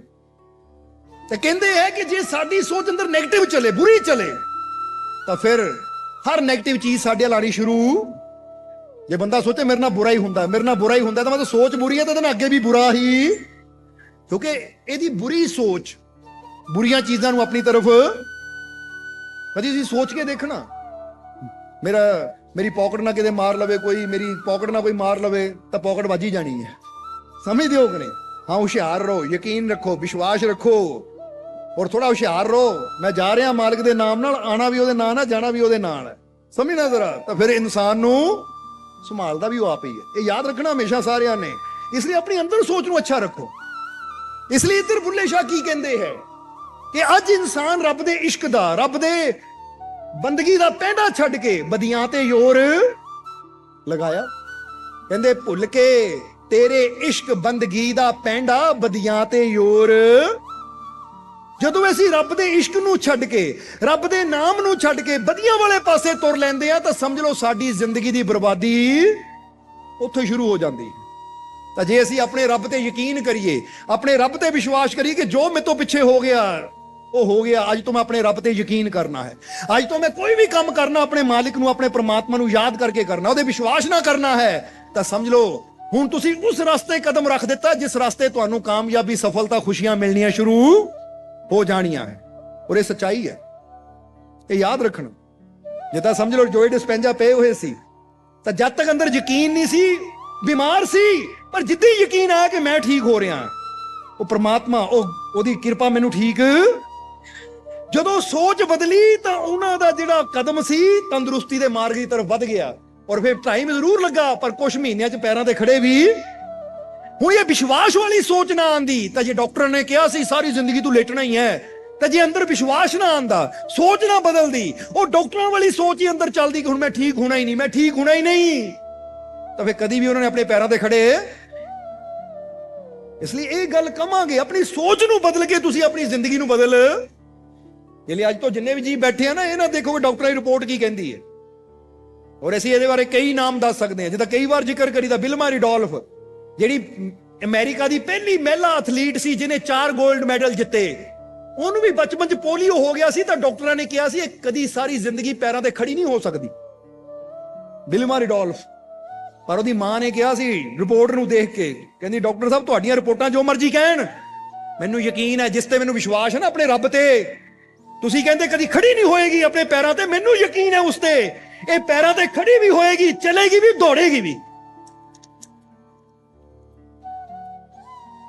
ਤਾਂ ਕਹਿੰਦੇ ਹੈ ਕਿ ਜੇ ਸਾਡੀ ਸੋਚ ਅੰਦਰ ਨੈਗੇਟਿਵ ਚਲੇ, ਬੁਰੀ ਚਲੇ, ਤਾਂ ਫਿਰ ਹਰ ਨੈਗੇਟਿਵ ਚੀਜ਼ ਸਾਡੇ ਲਾਣੀ ਸ਼ੁਰੂ ਜੇ ਬੰਦਾ ਸੋਚੇ ਮੇਰੇ ਨਾਲ ਬੁਰਾ ਹੀ ਹੁੰਦਾ, ਮੇਰੇ ਨਾਲ ਬੁਰਾ ਹੀ ਹੁੰਦਾ, ਤਾਂ ਮਤਲਬ ਸੋਚ ਬੁਰੀ ਹੈ ਤਾਂ ਇਹਦੇ ਨਾਲ ਅੱਗੇ ਵੀ ਬੁਰਾ ਹੀ। ਕਿਉਂਕਿ ਇਹਦੀ ਬੁਰੀ ਸੋਚ, ਬੁਰੀਆਂ ਚੀਜ਼ਾਂ ਨੂੰ ਆਪਣੀ ਤਰਫ ਕਦੀ ਤੁਸੀਂ ਸੋਚ ਕੇ ਦੇਖਣਾ। ਮੇਰਾ, ਮੇਰੀ ਪਾਕਟ ਨਾ ਕਿਤੇ ਮਾਰ ਲਵੇ ਕੋਈ, ਮੇਰੀ ਪਾਕਟ ਨਾ ਕੋਈ ਮਾਰ ਲਵੇ, ਤਾਂ ਪਾਕਟ ਵੱਜ ਹੀ ਜਾਣੀ ਹੈ। ਸਮਝਦੇ ਹੋ ਕਿ ਨਹੀਂ? ਹਾਂ, ਹੁਸ਼ਿਆਰ ਰਹੋ, ਯਕੀਨ ਰੱਖੋ, ਵਿਸ਼ਵਾਸ ਰੱਖੋ। ਔਰ ਥੋੜਾ ਹੁਸ਼ਿਆਰ ਰਹੋ। ਮੈਂ ਜਾ ਰਿਹਾ ਮਾਲਕ ਦੇ ਨਾਮ ਨਾਲ ਆਣਾ ਵੀ ਉਹਦੇ ਨਾਲ ਹੈ ਜਾਣਾ ਵੀ ਉਹਦੇ ਨਾਲ। ਸਮਝਣਾ ਜ਼ਰਾ, ਤਾਂ ਫਿਰ ਇਨਸਾਨ ਨੂੰ ਸੰਭਾਲਦਾ ਵੀ ਉਹ ਆਪ ਹੀ ਹੈ। ਇਹ ਯਾਦ ਰੱਖਣਾ ਹਮੇਸ਼ਾ ਸਾਰਿਆਂ ਨੇ। ਇਸ ਲਈ ਆਪਣੀ ਅੰਦਰ ਸੋਚ ਨੂੰ ਅੱਛਾ ਰੱਖੋ। ਇਸ ਲਈ ਇੱਧਰ ਬੁੱਲੇ ਸ਼ਾਹ ਕੀ ਕਹਿੰਦੇ ਹੈ? ਕਿ ਅੱਜ ਇਨਸਾਨ ਰੱਬ ਦੇ ਇਸ਼ਕ ਦਾ, ਰੱਬ ਦੇ ਬੰਦਗੀ ਦਾ ਪੈਂਡਾ ਛੱਡ ਕੇ ਬਦੀਆਂ ਤੇ ਯੋਰ ਲਗਾਇਆ। ਕਹਿੰਦੇ, ਭੁੱਲ ਕੇ ਤੇਰੇ ਇਸ਼ਕ ਬੰਦਗੀ ਦਾ ਪੈਂਡਾ ਬਦੀਆਂ ਤੇ ਯੋਰ ਜਦੋਂ ਅਸੀਂ ਰੱਬ ਦੇ ਇਸ਼ਕ ਨੂੰ ਛੱਡ ਕੇ, ਰੱਬ ਦੇ ਨਾਮ ਨੂੰ ਛੱਡ ਕੇ ਵਧੀਆ ਵਾਲੇ ਪਾਸੇ ਤੁਰ ਲੈਂਦੇ ਆ, ਤਾਂ ਸਮਝ ਲਓ ਸਾਡੀ ਜ਼ਿੰਦਗੀ ਦੀ ਬਰਬਾਦੀ ਉੱਥੇ ਸ਼ੁਰੂ ਹੋ ਜਾਂਦੀ। ਤਾਂ ਜੇ ਅਸੀਂ ਆਪਣੇ ਰੱਬ ਤੇ ਯਕੀਨ ਕਰੀਏ, ਆਪਣੇ ਰੱਬ ਤੇ ਵਿਸ਼ਵਾਸ ਕਰੀਏ ਕਿ ਜੋ ਮੇਰੇ ਤੋਂ ਪਿੱਛੇ ਹੋ ਗਿਆ, ਉਹ ਹੋ ਗਿਆ, ਅੱਜ ਤੋਂ ਮੈਂ ਆਪਣੇ ਰੱਬ ਤੇ ਯਕੀਨ ਕਰਨਾ ਹੈ। ਅੱਜ ਤੋਂ ਮੈਂ ਕੋਈ ਵੀ ਕੰਮ ਕਰਨਾ, ਆਪਣੇ ਮਾਲਿਕ ਨੂੰ, ਆਪਣੇ ਪ੍ਰਮਾਤਮਾ ਨੂੰ ਯਾਦ ਕਰਕੇ ਕਰਨਾ, ਉਹਦੇ ਵਿਸ਼ਵਾਸ ਨਾ ਕਰਨਾ ਹੈ, ਤਾਂ ਸਮਝ ਲਓ, ਹੁਣ ਤੁਸੀਂ ਉਸ ਰਸਤੇ ਕਦਮ ਰੱਖ ਦਿੱਤਾ, ਜਿਸ ਰਸਤੇ ਤੁਹਾਨੂੰ ਕਾਮਯਾਬੀ, ਸਫਲਤਾ, ਖੁਸ਼ੀਆਂ ਮਿਲਣੀਆਂ ਸ਼ੁਰੂ ਹੋ ਜਾਣੀਆਂ ਹੈ। ਔਰ ਇਹ ਸੱਚਾਈ ਹੈ। ਇਹ ਯਾਦ ਰੱਖਣਾ। ਜਿੱਦਾਂ ਸਮਝ ਲਓ ਜੋਏ ਡਿਸਪੈਂਜਾ ਪਏ ਹੋਏ ਸੀ, ਤਾਂ ਜਦ ਤੱਕ ਅੰਦਰ ਯਕੀਨ ਨਹੀਂ ਸੀ, ਬਿਮਾਰ ਸੀ, ਪਰ ਜਿੱਦਾਂ ਯਕੀਨ ਆਇਆ ਕਿ ਮੈਂ ਠੀਕ ਹੋ ਰਿਹਾ। ਉਹ ਪ੍ਰਮਾਤਮਾ, ਉਹ, ਉਹਦੀ ਕਿਰਪਾ ਮੈਨੂੰ ਠੀਕ। ਜਦੋਂ ਸੋਚ ਬਦਲੀ, ਤਾਂ ਉਹਨਾਂ ਦਾ ਜਿਹੜਾ ਕਦਮ ਸੀ, ਤੰਦਰੁਸਤੀ ਦੇ ਮਾਰਗ ਦੀ ਤਰਫ ਵੱਧ ਗਿਆ। ਔਰ ਫਿਰ ਟਾਈਮ ਜ਼ਰੂਰ ਲੱਗਾ, ਪਰ ਕੁਝ ਮਹੀਨਿਆਂ 'ਚ ਪੈਰਾਂ ਤੇ ਖੜੇ ਵੀ ਹੁਣ ਇਹ ਵਿਸ਼ਵਾਸ ਵਾਲੀ ਸੋਚ ਨਾ ਆਂਦੀ। ਤਾਂ ਜੇ ਡਾਕਟਰ ਨੇ ਕਿਹਾ ਸੀ, ਸਾਰੀ ਜ਼ਿੰਦਗੀ ਤੂੰ ਲੇਟਣਾ ਹੀ ਹੈ। ਤਾਂ ਜੇ ਅੰਦਰ ਵਿਸ਼ਵਾਸ ਨਾ ਆਂਦਾ, ਸੋਚ ਨਾ ਬਦਲਦੀ। ਉਹ ਡਾਕਟਰਾਂ ਵਾਲੀ ਸੋਚ ਹੀ ਅੰਦਰ ਚੱਲਦੀ ਕਿ ਹੁਣ ਮੈਂ ਠੀਕ ਹੋਣਾ ਹੀ ਨਹੀਂ, ਮੈਂ ਠੀਕ ਹੋਣਾ ਹੀ ਨਹੀਂ। ਤਾਂ ਫਿਰ ਕਦੀ ਵੀ ਉਹਨਾਂ ਨੇ ਆਪਣੇ ਪੈਰਾਂ ਤੇ ਖੜੇ। ਇਸ ਲਈ ਇਹ ਗੱਲ ਕਵਾਂਗੇ, ਆਪਣੀ ਸੋਚ ਨੂੰ ਬਦਲ ਕੇ ਤੁਸੀਂ ਆਪਣੀ ਜ਼ਿੰਦਗੀ ਨੂੰ ਬਦਲ। ਜੇ ਅੱਜ ਤੋਂ ਜਿੰਨੇ ਵੀ ਜੀ ਬੈਠੇ ਆ ਨਾ, ਇਹ ਨਾ ਦੇਖੋ ਕਿ ਡਾਕਟਰਾਂ ਦੀ ਰਿਪੋਰਟ ਕੀ ਕਹਿੰਦੀ ਹੈ। ਔਰ ਅਸੀਂ ਇਹਦੇ ਬਾਰੇ ਕਈ ਨਾਮ ਦੱਸ ਸਕਦੇ ਹਾਂ। ਜਿੱਦਾਂ ਕਈ ਵਾਰ ਜ਼ਿਕਰ ਕਰੀਦਾ ਬਿਲਮਾਰੀ ਡੋਲਫ। ਜਿਹੜੀ ਅਮਰੀਕਾ ਦੀ ਪਹਿਲੀ ਮਹਿਲਾ ਐਥਲੀਟ ਸੀ, ਜਿਹਨੇ 4 골ਡ ਮੈਡਲ ਜਿੱਤੇ। ਉਹਨੂੰ ਵੀ ਬਚਪਨ 'ਚ ਪੋਲੀਓ ਹੋ ਗਿਆ ਸੀ ਤਾਂ ਡਾਕਟਰਾਂ ਨੇ ਕਿਹਾ ਸੀ, ਇਹ ਕਦੀ ਸਾਰੀ ਜ਼ਿੰਦਗੀ ਪੈਰਾਂ ਤੇ ਖੜੀ ਨਹੀਂ ਹੋ ਸਕਦੀ। ਬਿਲਮਾ ਰਿਡੋਲਫ। ਪਰ ਉਹਦੀ ਮਾਂ ਨੇ ਕਿਹਾ ਸੀ, ਰਿਪੋਰਟ ਨੂੰ ਦੇਖ ਕੇ, ਕਹਿੰਦੀ, ਡਾਕਟਰ ਸਾਹਿਬ, ਤੁਹਾਡੀਆਂ ਰਿਪੋਰਟਾਂ ਜੋ ਮਰਜ਼ੀ ਕਹਿਣ। ਮੈਨੂੰ ਯਕੀਨ ਹੈ, ਜਿਸ ਤੇ ਮੈਨੂੰ ਵਿਸ਼ਵਾਸ ਹੈ ਨਾ ਆਪਣੇ ਰੱਬ ਤੇ, ਤੁਸੀਂ ਕਹਿੰਦੇ ਕਦੀ ਖੜੀ ਨਹੀਂ ਹੋਏਗੀ ਆਪਣੇ ਪੈਰਾਂ ਤੇ, ਮੈਨੂੰ ਯਕੀਨ ਹੈ ਉਸ ਤੇ। ਇਹ ਪੈਰਾਂ ਤੇ ਖੜੀ ਵੀ ਹੋਏਗੀ, ਚਲੇਗੀ ਵੀ, ਦੌੜੇਗੀ ਵੀ।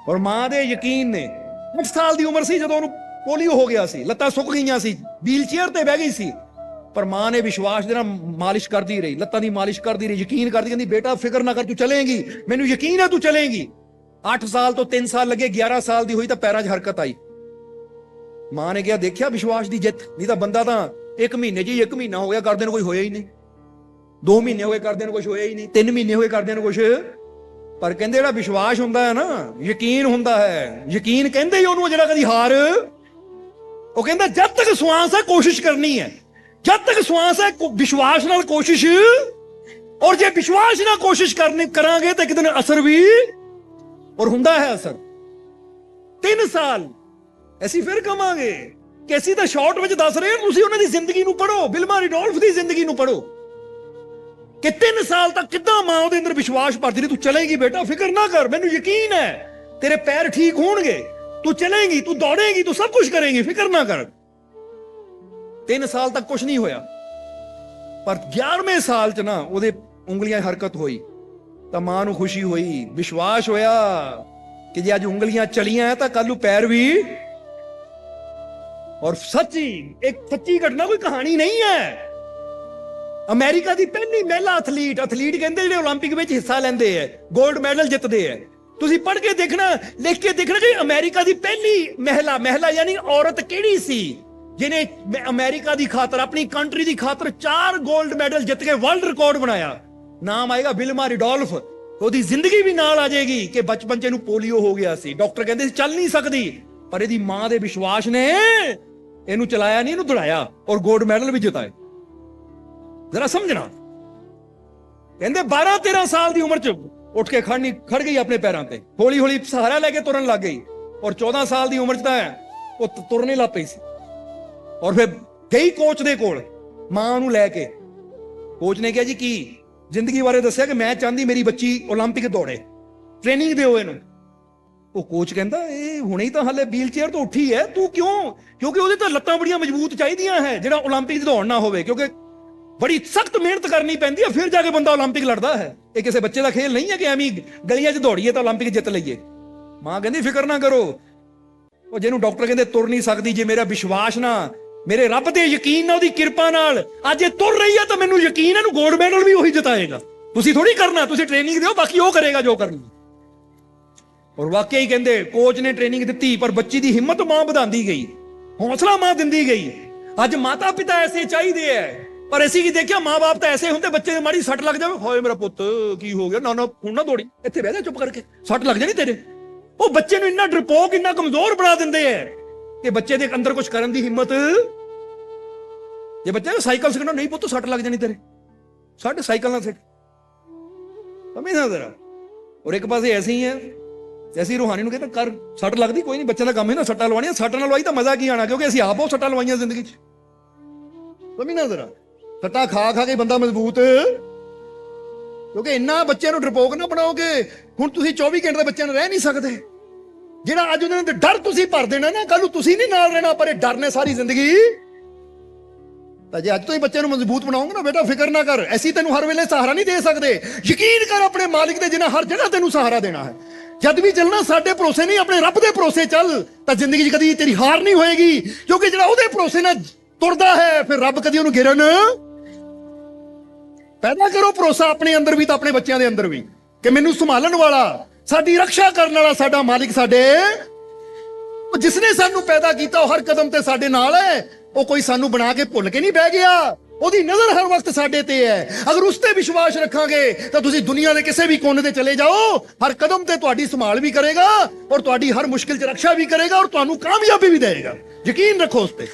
ਔਰ ਮਾਂ ਦੇ ਯਕੀਨ ਨੇ। 8 ਸਾਲ ਦੀ ਉਮਰ ਸੀ ਜਦੋਂ ਉਹਨੂੰ ਪੋਲੀਓ ਹੋ ਗਿਆ ਸੀ, ਲੱਤਾਂ ਸੁੱਕ ਗਈਆਂ ਸੀ ਵੀਲ ਚੇਅਰ ਤੇ ਬਹਿ ਗਈ ਸੀ। ਪਰ ਮਾਂ ਨੇ ਵਿਸ਼ਵਾਸ ਦੇ ਨਾਲ ਮਾਲਿਸ਼ ਕਰਦੀ ਰਹੀ, ਲੱਤਾਂ ਦੀ ਮਾਲਿਸ਼ ਕਰਦੀ ਰਹੀ, ਯਕੀਨ ਕਰਦੀ ਕਹਿੰਦੀ, ਬੇਟਾ, ਫਿਕਰ ਨਾ ਕਰ, ਤੂੰ ਚਲੇਂਗੀ। ਮੈਨੂੰ ਯਕੀਨ ਹੈ ਤੂੰ ਚਲੇਂਗੀ। 8 ਸਾਲ ਤੋਂ 3 ਸਾਲ ਲੱਗੇ 11 ਸਾਲ ਦੀ ਹੋਈ ਤਾਂ ਪੈਰਾਂ 'ਚ ਹਰਕਤ ਆਈ। ਮਾਂ ਨੇ ਕਿਹਾ, ਦੇਖਿਆ ਵਿਸ਼ਵਾਸ ਦੀ ਜਿੱਤ, ਨਹੀਂ ਤਾਂ ਬੰਦਾ ਤਾਂ ਇੱਕ ਮਹੀਨੇ ਜੀ ਹੀ ਇੱਕ ਮਹੀਨਾ ਹੋ ਗਿਆ, ਕਰਦੇ ਨੂੰ ਕੋਈ ਹੋਇਆ ਹੀ ਨਹੀਂ। 2 ਮਹੀਨੇ ਹੋ ਗਏ, ਕਰਦੇ ਨੂੰ ਕੁਝ ਹੋਇਆ ਹੀ ਨਹੀਂ। 3 ਮਹੀਨੇ ਹੋ ਗਏ, ਕਰਦੇ ਨੂੰ ਕੁਝ ਪਰ ਕਹਿੰਦੇ ਜਿਹੜਾ ਵਿਸ਼ਵਾਸ ਹੁੰਦਾ ਹੈ ਨਾ, ਯਕੀਨ ਹੁੰਦਾ ਹੈ। ਯਕੀਨ ਕਹਿੰਦੇ ਹੀ ਉਹਨੂੰ ਜਿਹੜਾ ਕਦੀ ਹਾਰ। ਉਹ ਕਹਿੰਦਾ, ਜਦ ਤੱਕ ਸਵਾਸ ਹੈ, ਕੋਸ਼ਿਸ਼ ਕਰਨੀ ਹੈ। ਜਦ ਤੱਕ ਸਵਾਸ ਹੈ ਵਿਸ਼ਵਾਸ ਨਾਲ ਕੋਸ਼ਿਸ਼। ਔਰ ਜੇ ਵਿਸ਼ਵਾਸ ਨਾਲ ਕੋਸ਼ਿਸ਼ ਕਰਨੀ ਕਰਾਂਗੇ ਤਾਂ ਇੱਕ ਦਿਨ ਅਸਰ ਵੀ ਔਰ ਹੁੰਦਾ ਹੈ ਅਸਰ। 3 ਸਾਲ। ਅਸੀਂ ਫਿਰ ਕਮਾਂਗੇ ਕਿ ਅਸੀਂ ਤਾਂ ਸ਼ਾਰਟ ਵਿੱਚ ਦੱਸ ਰਹੇ ਹਾਂ, ਤੁਸੀਂ ਉਹਨਾਂ ਦੀ ਜ਼ਿੰਦਗੀ ਨੂੰ ਪੜੋ ਬਿਲਮਾ ਰਿਡੋਲਫ ਦੀ ਜ਼ਿੰਦਗੀ ਨੂੰ ਪੜੋ ਕਿ 3 ਸਾਲ ਤੱਕ ਕਿੱਦਾਂ ਮਾਂ ਉਹਦੇ ਅੰਦਰ ਵਿਸ਼ਵਾਸ ਭਰਦੀ ਰਹੀ? ਤੂੰ ਚਲੇਗੀ ਬੇਟਾ, ਫਿਕਰ ਨਾ ਕਰ, ਮੈਨੂੰ ਯਕੀਨ ਹੈ, ਤੇਰੇ ਪੈਰ ਠੀਕ ਹੋਣਗੇ। ਤੂੰ ਚਲੇਂਗੀ, ਤੂੰ ਦੌੜੇਂਗੀ, ਤੂੰ ਸਭ ਕੁਝ ਕਰੇਂਗੀ, ਫਿਕਰ ਨਾ ਕਰ। 3 ਸਾਲ ਤੱਕ ਕੁਝ ਨਹੀਂ ਹੋਇਆ। ਪਰ 11ਵੇਂ ਸਾਲ ਚ ਨਾ ਉਹਦੇ ਉਂਗਲੀਆਂ ਹਰਕਤ ਹੋਈ। ਤਾਂ ਮਾਂ ਨੂੰ ਖੁਸ਼ੀ ਹੋਈ, ਵਿਸ਼ਵਾਸ ਹੋਇਆ ਕਿ ਜੇ ਅੱਜ ਉਂਗਲੀਆਂ ਚਲੀਆਂ ਤਾਂ ਕੱਲ ਨੂੰ ਪੈਰ ਵੀ ਔਰ ਸੱਚੀ, ਇੱਕ ਸੱਚੀ ਘਟਨਾ ਕੋਈ ਕਹਾਣੀ ਨਹੀਂ ਹੈ। ਅਮਰੀਕਾ ਦੀ ਪਹਿਲੀ ਮਹਿਲਾ ਐਥਲੀਟ ਐਥਲੀਟ ਕਹਿੰਦੇ ਜਿਹੜੇ 올림픽 ਵਿੱਚ ਹਿੱਸਾ ਲੈਂਦੇ ਐ 골ਡ ਮੈਡਲ ਜਿੱਤਦੇ ਐ। ਤੁਸੀਂ ਪੜ੍ਹ ਕੇ ਦੇਖਣਾ, ਲਿਖ ਕੇ ਦੇਖਣਾ ਕਿ ਅਮਰੀਕਾ ਦੀ ਪਹਿਲੀ ਮਹਿਲਾ ਮਹਿਲਾ ਯਾਨੀ ਔਰਤ ਕਿਹੜੀ ਸੀ, ਜਿਹਨੇ ਅਮਰੀਕਾ ਦੀ ਖਾਤਰ, ਆਪਣੀ ਕੰਟਰੀ ਦੀ ਖਾਤਰ ਚਾਰ 골ਡ ਮੈਡਲ ਜਿੱਤ ਕੇ ਵਰਲਡ ਰਿਕਾਰਡ ਬਣਾਇਆ। ਨਾਮ ਆਏਗਾ ਬਿਲਮਾ ਰਿਡੋਲਫ। ਉਹਦੀ ਜ਼ਿੰਦਗੀ ਵੀ ਨਾਲ ਆ ਜਾਏਗੀ ਕਿ ਬਚਪਨ ਚ ਇਹਨੂੰ ਪੋਲੀਓ ਹੋ ਗਿਆ ਸੀ। ਡਾਕਟਰ ਕਹਿੰਦੇ ਸੀ, ਚੱਲ ਨਹੀਂ ਸਕਦੀ। ਪਰ ਇਹਦੀ ਮਾਂ ਦੇ ਵਿਸ਼ਵਾਸ ਨੇ ਇਹਨੂੰ ਚਲਾਇਆ ਨਹੀਂ, ਇਹਨੂੰ ਦੜਾਇਆ ਔਰ 골ਡ ਮੈਡਲ ਵੀ ਜਿਤਾਇਆ। ਜ਼ਰਾ ਸਮਝਣਾ ਕਹਿੰਦੇ 12 13 ਸਾਲ ਦੀ ਉਮਰ ਚ ਉੱਠ ਕੇ ਖੜਨੀ ਖੜ ਗਈ ਆਪਣੇ ਪੈਰਾਂ ਤੇ ਹੌਲੀ ਹੌਲੀ ਸਹਾਰਾ ਲੈ ਕੇ ਤੁਰਨ ਲੱਗ ਗਈ ਔਰ 14 ਸਾਲ ਦੀ ਉਮਰ ਚ ਤਾਂ ਉਹ ਤ- ਤੁਰਨੇ ਲੱਗ ਪਈ ਸੀ ਔਰ ਫਿਰ ਗਈ ਕੋਚ ਦੇ ਕੋਲ ਮਾਂ ਨੂੰ ਲੈ ਕੇ ਕੋਚ ਨੇ ਕਿਹਾ ਜੀ ਕੀ ਜ਼ਿੰਦਗੀ ਬਾਰੇ ਦੱਸਿਆ ਕਿ ਮੈਂ ਚਾਹੁੰਦੀ ਮੇਰੀ ਬੱਚੀ 올림픽 ਦੌੜੇ ਟ੍ਰੇਨਿੰਗ ਦਿਓ ਇਹਨੂੰ ਉਹ ਕੋਚ ਕਹਿੰਦਾ ਇਹ ਹੁਣੇ ਹੀ ਤਾਂ ਹਲੇ ਵੀਲ ਚੇਅਰ ਤੋਂ ਉੱਠੀ ਹੈ ਤੂੰ ਕਿਉਂ ਕਿਉਂਕਿ ਉਹਦੇ ਤਾਂ ਲੱਤਾਂ ਬੜੀਆਂ ਮਜ਼ਬੂਤ ਚਾਹੀਦੀਆਂ ਹੈ ਜਿਹੜਾ 올림픽 'ਚ ਦੌੜਨਾ ਹੋਵੇ ਕਿਉਂਕਿ ਬੜੀ ਸਖਤ ਮਿਹਨਤ ਕਰਨੀ ਪੈਂਦੀ ਹੈ ਫਿਰ ਜਾ ਕੇ ਬੰਦਾ 올림픽 ਲੜਦਾ ਹੈ ਇਹ ਕਿਸੇ ਬੱਚੇ ਦਾ ਖੇਲ ਨਹੀਂ ਹੈ ਕਿ ਐਵੇਂ ਹੀ ਗਲੀਆਂ 'ਚ ਦੌੜੀਏ ਤਾਂ 올림픽 ਜਿੱਤ ਲਈਏ ਮਾਂ ਕਹਿੰਦੀ ਫਿਕਰ ਨਾ ਕਰੋ ਉਹ ਜਿਹਨੂੰ ਡਾਕਟਰ ਕਹਿੰਦੇ ਤੁਰ ਨਹੀਂ ਸਕਦੀ ਜੇ ਮੇਰਾ ਵਿਸ਼ਵਾਸ ਨਾ ਮੇਰੇ ਰੱਬ ਤੇ ਯਕੀਨ ਨਾਲ ਉਹਦੀ ਕਿਰਪਾ ਨਾਲ ਅੱਜ ਇਹ ਤੁਰ ਰਹੀ ਹੈ ਤਾਂ ਮੈਨੂੰ ਯਕੀਨ ਹੈ ਇਹਨੂੰ ਗੋਲਡ ਮੈਡਲ ਵੀ ਉਹੀ ਜਿਤਾਏਗਾ ਤੁਸੀਂ ਥੋੜੀ ਕਰਨਾ ਤੁਸੀਂ ਟ੍ਰੇਨਿੰਗ ਦਿਓ ਬਾਕੀ ਉਹ ਕਰੇਗਾ ਜੋ ਕਰਨੀ ਔਰ ਵਾਕਿਆ ਹੀ ਕਹਿੰਦੇ ਕੋਚ ਨੇ ਟ੍ਰੇਨਿੰਗ ਦਿੱਤੀ ਪਰ ਬੱਚੀ ਦੀ ਹਿੰਮਤ ਮਾਂ ਵਧਾਉਂਦੀ ਗਈ ਹੌਸਲਾ ਮਾਂ ਦਿੰਦੀ ਗਈ ਅੱਜ ਮਾਤਾ ਪਿਤਾ ਐਸੇ ਚਾਹੀਦੇ ਐ ਪਰ ਅਸੀਂ ਕੀ ਦੇਖਿਆ ਮਾਂ-ਬਾਪ ਤਾਂ ਐਸੇ ਹੁੰਦੇ, ਬੱਚੇ ਦੇ ਮਾੜੀ ਸੱਟ ਲੱਗ ਜਾਵੇ। ਹੋਏ ਮੇਰਾ ਪੁੱਤ, ਕੀ ਹੋ ਗਿਆ? ਨਾ ਨਾ, ਹੁਣ ਨਾ ਦੌੜੀ। ਇੱਥੇ ਬਹਿ ਜਾ ਚੁੱਪ ਕਰਕੇ। ਸੱਟ ਲੱਗ ਜਾਣੀ ਤੇਰੇ। ਉਹ ਬੱਚੇ ਨੂੰ ਇੰਨਾ ਡਰਪੋਕ, ਇੰਨਾ ਕਮਜ਼ੋਰ ਬਣਾ ਦਿੰਦੇ ਐ ਕਿ ਬੱਚੇ ਦੇ ਅੰਦਰ ਕੁਝ ਕਰਨ ਦੀ ਹਿੰਮਤ। ਜੇ ਬੱਚੇ ਨੂੰ ਸਾਈਕਲ ਸਿੱਖਣਾ ਨਹੀਂ ਪੁੱਤ, ਸੱਟ ਲੱਗ ਜਾਣੀ ਤੇਰੇ। ਸੱਟ ਸਾਈਕਲ ਨਾਲ ਸਿੱਖ ਸਮਝਦਾ ਜ਼ਰਾ। ਔਰ ਇੱਕ ਪਾਸੇ ਐਸੀ ਹੀ ਹੈ ਜੈਸੀ ਰੂਹਾਨੀ ਨੂੰ ਕਹਿੰਦਾ, ਕਰ, ਸੱਟ ਲੱਗਦੀ, ਕੋਈ ਨਹੀਂ ਬੱਚੇ ਦਾ ਕੰਮ ਹੈ ਨਾ, ਸੱਟਾਂ ਲਵਾਉਣੀਆਂ। ਸੱਟਾਂ ਨਾਲ ਲਵਾਈ ਤਾਂ ਮਜ਼ਾ ਕੀ ਆਣਾ ਕਿਉਂਕਿ ਅਸੀਂ ਆਪ ਬਹੁਤ ਸੱਟਾਂ ਲਵਾਈਆਂ ਜ਼ਿੰਦਗੀ 'ਚ। ਸਮਝਣਾ ਜ਼ਰਾ। ਸੱਟਾਂ ਖਾ ਖਾ ਕੇ ਬੰਦਾ ਮਜ਼ਬੂਤ ਕਿਉਂਕਿ ਇੰਨਾ ਬੱਚਿਆਂ ਨੂੰ ਡਰਪੋਕ ਨਾ ਬਣਾਓਗੇ, ਹੁਣ ਤੁਸੀਂ 24 ਘੰਟੇ ਦੇ ਬੱਚਿਆਂ ਨਾਲ ਰਹਿ ਨਹੀਂ ਸਕਦੇ। ਜਿਹੜਾ ਅੱਜ ਉਹਨਾਂ ਦੇ ਡਰ ਤੁਸੀਂ ਭਰ ਦੇਣਾ ਨਾ ਕੱਲ ਨੂੰ ਤੁਸੀਂ ਨਹੀਂ ਨਾਲ ਰਹਿਣਾ, ਪਰ ਇਹ ਡਰ ਨੇ ਸਾਰੀ ਜ਼ਿੰਦਗੀ। ਤਾਂ ਜੇ ਅੱਜ ਤੋਂ ਹੀ ਬੱਚੇ ਨੂੰ ਮਜ਼ਬੂਤ ਬਣਾਉਂਗੇ ਨਾ ਬੇਟਾ, ਫਿਕਰ ਨਾ ਕਰ। ਅਸੀਂ ਤੈਨੂੰ ਹਰ ਵੇਲੇ ਸਹਾਰਾ ਨਹੀਂ ਦੇ ਸਕਦੇ। ਯਕੀਨ ਕਰ ਆਪਣੇ ਮਾਲਿਕ ਦੇ ਜਿਨ੍ਹਾਂ ਹਰ ਜਗ੍ਹਾ ਤੈਨੂੰ ਸਹਾਰਾ ਦੇਣਾ ਹੈ। ਜਦ ਵੀ ਚੱਲਣਾ, ਸਾਡੇ ਭਰੋਸੇ ਨਹੀਂ, ਆਪਣੇ ਰੱਬ ਦੇ ਭਰੋਸੇ ਚੱਲ, ਤਾਂ ਜ਼ਿੰਦਗੀ 'ਚ ਕਦੀ ਤੇਰੀ ਹਾਰ ਨਹੀਂ ਹੋਏਗੀ। ਕਿਉਂਕਿ ਜਿਹੜਾ ਉਹਦੇ ਭਰੋਸੇ ਨਾਲ ਤੁਰਦਾ ਹੈ, ਫਿਰ ਰੱਬ ਕਦੀ ਉਹਨੂੰ ਗਿਰਨ ਪੈਦਾ ਕਰੋ ਭਰੋਸਾ ਆਪਣੇ ਅੰਦਰ ਵੀ ਤਾਂ ਆਪਣੇ ਬੱਚਿਆਂ ਦੇ ਅੰਦਰ ਵੀ ਕਿ ਮੈਨੂੰ ਸੰਭਾਲਣ ਵਾਲਾ, ਸਾਡੀ ਰੱਖਿਆ ਕਰਨ ਵਾਲਾ ਸਾਡਾ ਮਾਲਿਕ ਸਾਡੇ। ਉਹ ਜਿਸਨੇ ਸਾਨੂੰ ਪੈਦਾ ਕੀਤਾ, ਉਹ ਹਰ ਕਦਮ ਤੇ ਸਾਡੇ ਨਾਲ ਹੈ। ਉਹ ਕੋਈ ਸਾਨੂੰ ਬਣਾ ਕੇ ਭੁੱਲ ਕੇ ਨਹੀਂ ਬਹਿ ਗਿਆ। ਉਹਦੀ ਨਜ਼ਰ ਹਰ ਵਕਤ ਸਾਡੇ ਤੇ ਹੈ। ਅਗਰ ਉਸ ਤੇ ਵਿਸ਼ਵਾਸ ਰੱਖਾਂਗੇ, ਤਾਂ ਤੁਸੀਂ ਦੁਨੀਆ ਦੇ ਕਿਸੇ ਵੀ ਕੋਨੇ ਤੇ ਚਲੇ ਜਾਓ। ਹਰ ਕਦਮ ਤੇ ਤੁਹਾਡੀ ਸੰਭਾਲ ਵੀ ਕਰੇਗਾ ਔਰ ਤੁਹਾਡੀ ਹਰ ਮੁਸ਼ਕਿਲ 'ਚ ਰੱਖਿਆ ਵੀ ਕਰੇਗਾ ਔਰ ਤੁਹਾਨੂੰ ਕਾਮਯਾਬੀ ਵੀ ਦੇਵੇਗਾ। ਯਕੀਨ ਰੱਖੋ ਉਸ ਤੇ।